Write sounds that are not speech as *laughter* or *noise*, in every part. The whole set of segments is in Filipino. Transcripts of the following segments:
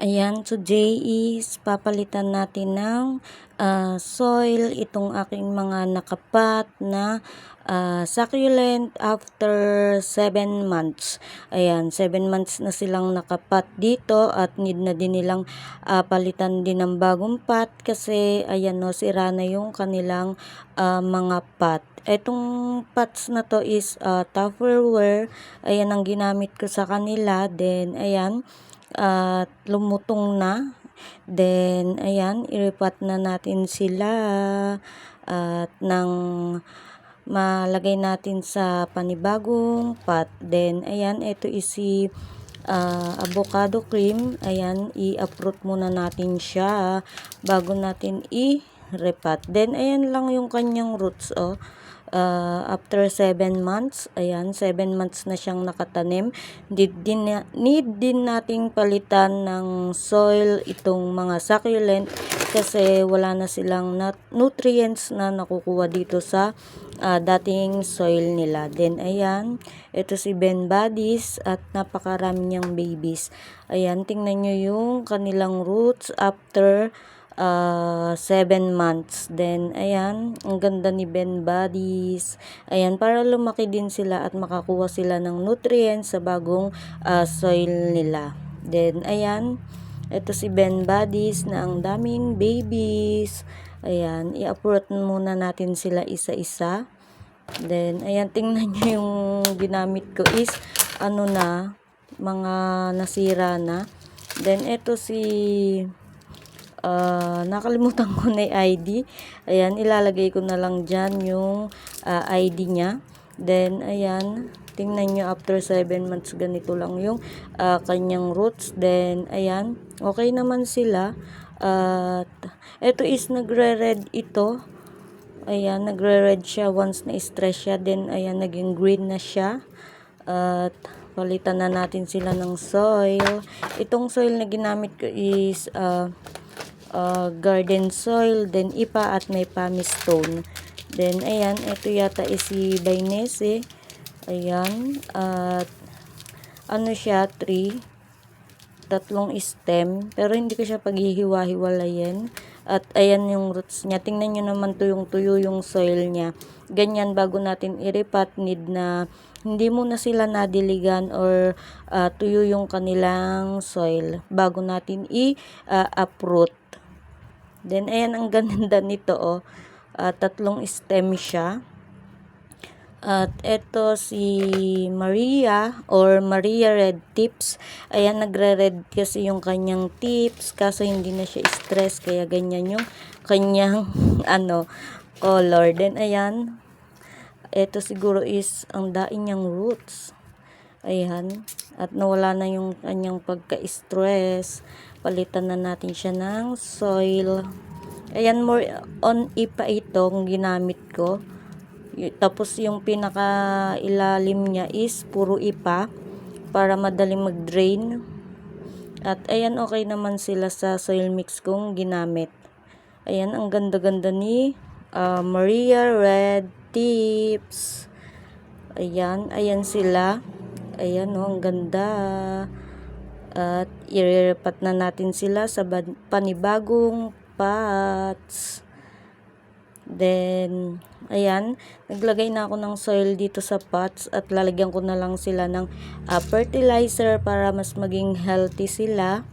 Ayan, today is papalitan natin ng ah, soil itong aking mga nakapat na ah, succulent after 7 months. Ayan, 7 months na silang nakapat dito at need na din nilang ah, palitan din ng bagong pot kasi ayan no, sira na yung kanilang ah, mga pot. Etong pots na to is uh, Tupperware. Ayan ang ginamit ko sa kanila. Then, ayan at lumutong na. Then, ayan, iripat na natin sila at nang malagay natin sa panibagong pot. Then, ayan, ito is si ah, avocado cream. Ayan, i-uproot muna natin siya bago natin i-repat. Then, ayan lang yung kanyang roots, oh uh, after 7 months, ayan, 7 months na siyang nakatanim. Need din, need din nating palitan ng soil itong mga succulent kasi wala na silang nutrients na nakukuha dito sa uh, dating soil nila. Then, ayan, ito si Ben Buddies at napakarami niyang babies. Ayan, tingnan nyo yung kanilang roots after uh, 7 months. Then, ayan, ang ganda ni Ben Buddies. Ayan, para lumaki din sila at makakuha sila ng nutrients sa bagong uh, soil nila. Then, ayan, ito si Ben Buddies na ang daming babies. Ayan, i-uproot muna natin sila isa-isa. Then, ayan, tingnan nyo yung ginamit ko is, ano na, mga nasira na. Then, ito si uh, nakalimutan ko na yung ID. Ayan, ilalagay ko na lang dyan yung uh, ah, ID niya. Then, ayan, tingnan nyo after 7 months ganito lang yung uh, kanyang roots. Then, ayan, okay naman sila. At, uh, ito is nagre-red ito. Ayan, nagre-red siya once na-stress siya. Then, ayan, naging green na siya. At, palitan na natin sila ng soil. Itong soil na ginamit ko is, uh, uh, garden soil, then ipa at may pumice stone. Then, ayan, ito yata is si Bainese. Ayan, at ano siya, tree. Tatlong stem, pero hindi ko siya paghihiwa-hiwalayin. At ayan yung roots niya. Tingnan nyo naman to yung soil niya. Ganyan bago natin iripat, need na hindi muna sila nadiligan or uh, tuyo yung kanilang soil bago natin i-uproot. Uh, Then, ayan, ang ganda nito, oh. Uh, tatlong stem siya. At ito si Maria or Maria Red Tips. Ayan, nagre-red kasi yung kanyang tips. Kaso hindi na siya stress. Kaya ganyan yung kanyang *laughs* ano, color. Then, ayan. Ito siguro is ang daing niyang roots. Ayan. At nawala na yung kanyang pagka-stress. Palitan na natin siya ng soil. Ayan, more on ipa itong ginamit ko. Tapos yung pinaka ilalim niya is puro ipa para madaling mag-drain. At ayan, okay naman sila sa soil mix kong ginamit. Ayan, ang ganda-ganda ni uh, Maria Red Tips. Ayan, ayan sila. Ayan oh, ang ganda. At irirepat na natin sila sa panibagong pots. Then, ayan, naglagay na ako ng soil dito sa pots at lalagyan ko na lang sila ng uh, fertilizer para mas maging healthy sila.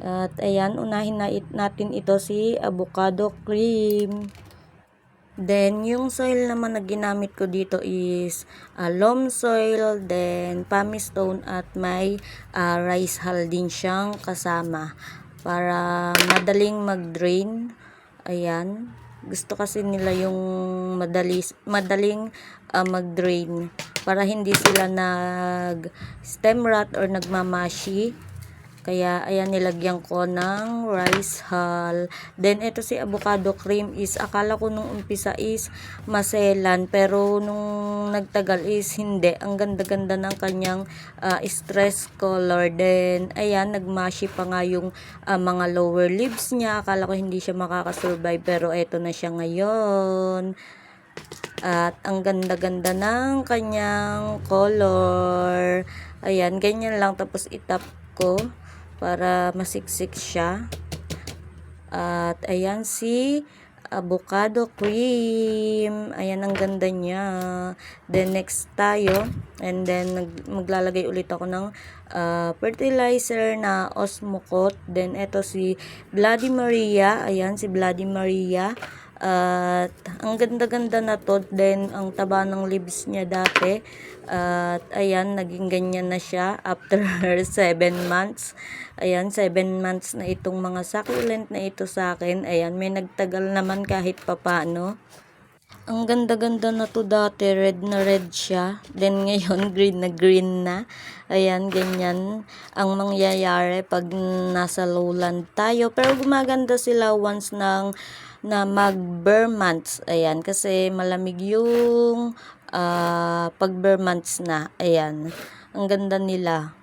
At ayan, unahin na it, natin ito si avocado cream. Then, yung soil naman na ginamit ko dito is uh, loam soil, then pumice stone at may uh, rice hull din siyang kasama para madaling mag-drain. Ayan. Gusto kasi nila yung madali, madaling uh, mag-drain para hindi sila nag stem rot or nagmamashi kaya, ayan, nilagyan ko ng rice hull. Then, ito si avocado cream is, akala ko nung umpisa is maselan. Pero, nung nagtagal is hindi. Ang ganda-ganda ng kanyang uh, stress color. Then, ayan, nagmashi pa nga yung uh, mga lower leaves niya. Akala ko hindi siya makakasurvive. Pero, eto na siya ngayon. At ang ganda-ganda ng kanyang color. Ayan, ganyan lang. Tapos itap ko para masiksik siya. At ayan si avocado cream. Ayan ang ganda niya. Then next tayo. And then maglalagay ulit ako ng ah, fertilizer na Osmocote. Then ito si Bloody Maria. Ayan si Bloody Maria. At ang ganda-ganda na to. Then ang taba ng leaves niya dati. At ayan, naging ganyan na siya after *laughs* 7 months. Ayan, 7 months na itong mga succulent na ito sa akin. Ayan, may nagtagal naman kahit papano. Ang ganda-ganda na to dati, red na red siya. Then ngayon, *laughs* green na green na. Ayan, ganyan ang mangyayari pag nasa lowland tayo. Pero gumaganda sila once ng na mag-bare months. Ayan, kasi malamig yung ah, pag-bare months na. Ayan, ang ganda nila.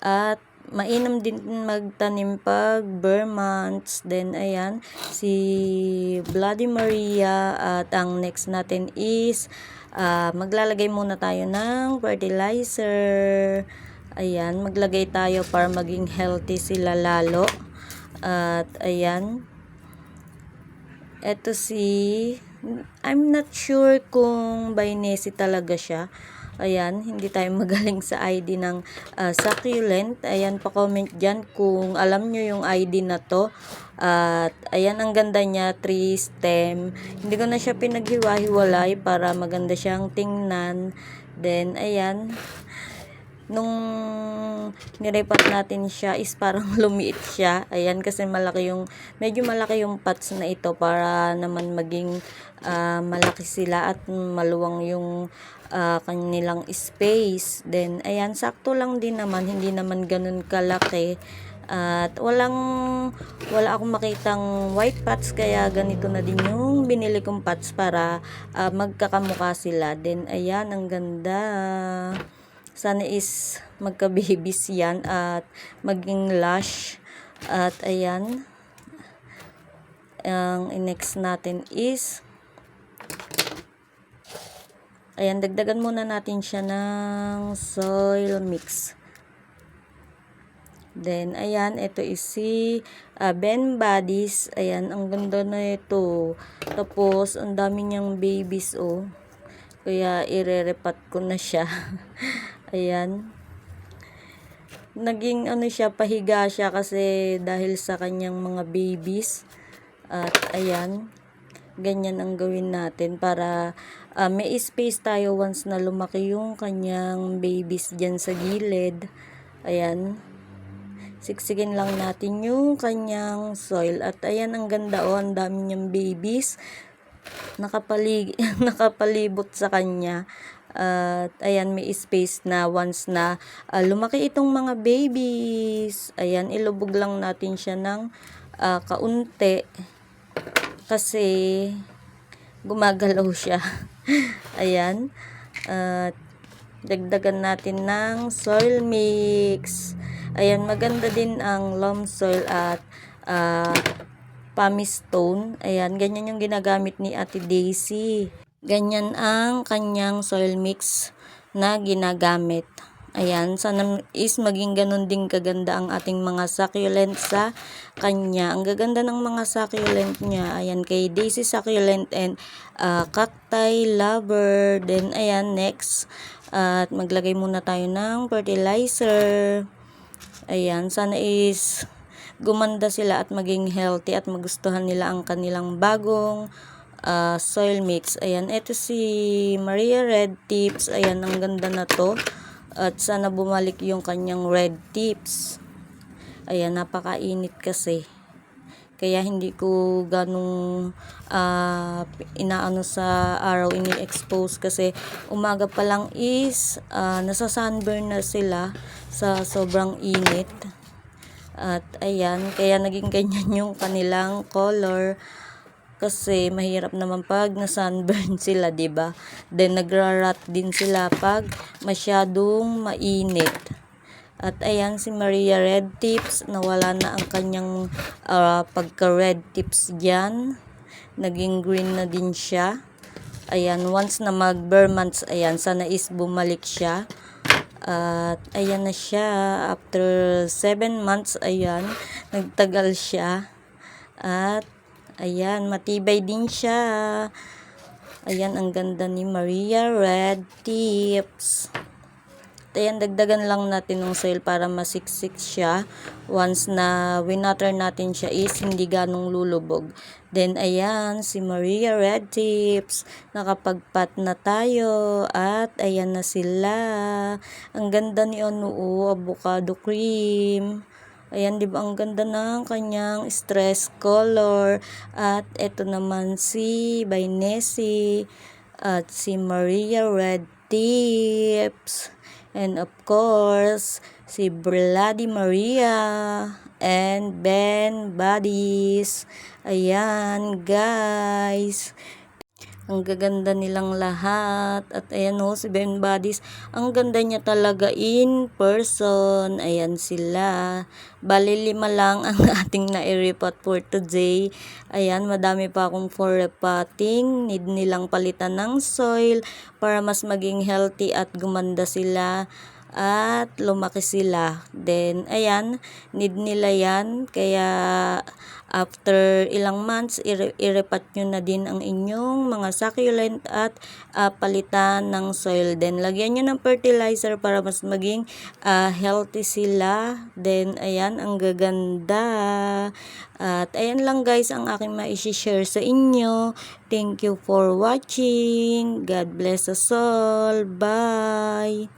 At mainam din magtanim pag bare months. Then, ayan, si Bloody Maria. At ang next natin is, ah, maglalagay muna tayo ng fertilizer. Ayan, maglagay tayo para maging healthy sila lalo. At, ayan, eto si, I'm not sure kung Bainesi talaga siya. Ayan, hindi tayo *laughs* magaling sa ID ng ah, succulent. Ayan, pa-comment dyan kung alam nyo yung ID na to. At ayan, ang ganda niya, tree stem. Hindi ko na siya pinaghiwa-hiwalay para maganda siyang tingnan. Then, ayan, nung nirepat natin siya is parang *laughs* lumiit siya. Ayan kasi malaki yung medyo malaki yung pots na ito para naman maging ah, malaki sila at maluwang yung ah, kanilang space. Then ayan sakto lang din naman hindi naman ganun kalaki. At walang wala akong makitang white pots kaya ganito na din yung binili kong pots para ah, magkakamukha sila. Then ayan ang ganda. Sana is magka-babies yan at maging lush. At ayan. Ang next natin is Ayan, dagdagan muna natin siya ng soil mix. Then, ayan, ito is si uh, Ben Bodies. Ayan, ang ganda na ito. Tapos, ang dami niyang babies, oh. Kaya, irerepat ko na siya. *laughs* ayan. Naging, ano siya, pahiga siya kasi dahil sa kanyang mga babies. At, ayan ganyan ang gawin natin para ah, may space tayo once na lumaki yung kanyang babies dyan sa gilid. Ayan. Siksikin lang natin yung kanyang soil. At ayan, ang ganda oh, ang dami niyang babies. Nakapalig *laughs* nakapalibot sa kanya. At ayan, may space na once na ah, lumaki itong mga babies. Ayan, ilubog lang natin siya ng ah, kaunti kasi gumagalaw siya. *laughs* Ayan. At dagdagan natin ng soil mix. Ayan, maganda din ang loam soil at uh, pumice stone. Ayan, ganyan yung ginagamit ni Ate Daisy. Ganyan ang kanyang soil mix na ginagamit. Ayan, sana is maging ganun din kaganda ang ating mga succulent sa kanya. Ang gaganda ng mga succulent niya. Ayan, kay Daisy Succulent and uh, Cacti Lover. Then, ayan, next. At maglagay muna tayo ng fertilizer. Ayan, sana is gumanda sila at maging healthy at magustuhan nila ang kanilang bagong uh, soil mix. Ayan, ito si Maria Red Tips. Ayan, ang ganda na to. At sana bumalik yung kanyang red tips. Ayan, napakainit kasi. Kaya hindi ko ganong uh, inaano sa araw ini-expose kasi umaga pa lang is uh, nasa sunburn na sila sa sobrang init. At ayan, kaya naging ganyan *laughs* yung kanilang color kasi mahirap naman pag na sunburn *laughs* sila, 'di ba? Then nagrarat din sila pag masyadong mainit. At ayan si Maria Red Tips, nawala na ang kanyang uh, pagka-red tips diyan. Naging green na din siya. Ayan, once na mag months, ayan, sana is bumalik siya. At ayan na siya. After 7 months, ayan, nagtagal siya. At ayan, matibay din siya. Ayan, ang ganda ni Maria Red Tips. Ayan, dagdagan lang natin ng soil para masiksik siya. Once na winater natin siya is hindi ganong lulubog. Then, ayan, si Maria Red Tips. Nakapagpat na tayo. At ayan na sila. Ang ganda ni Onuo, avocado cream. Ayan, di ba ang ganda ng kanyang stress color. At ito naman si by at si Maria Red Tips. And of course, si Bloody Maria and Ben Buddies. Ayan, guys. Ang gaganda nilang lahat. At ayan o, si Ben Buddies. Ang ganda niya talaga in person. Ayan sila. Bali lima lang ang *laughs* ating na-repot for today. Ayan, madami pa akong for repotting. Need nilang palitan ng soil para mas maging healthy at gumanda sila at lumaki sila. Then, ayan, need nila yan. Kaya, after ilang months, ire- irepat nyo na din ang inyong mga succulent at ah, palitan ng soil. Then, lagyan nyo ng fertilizer para mas maging ah, healthy sila. Then, ayan, ang gaganda. At, ayan lang guys ang aking ma-share sa inyo. Thank you for watching. God bless us all. Bye!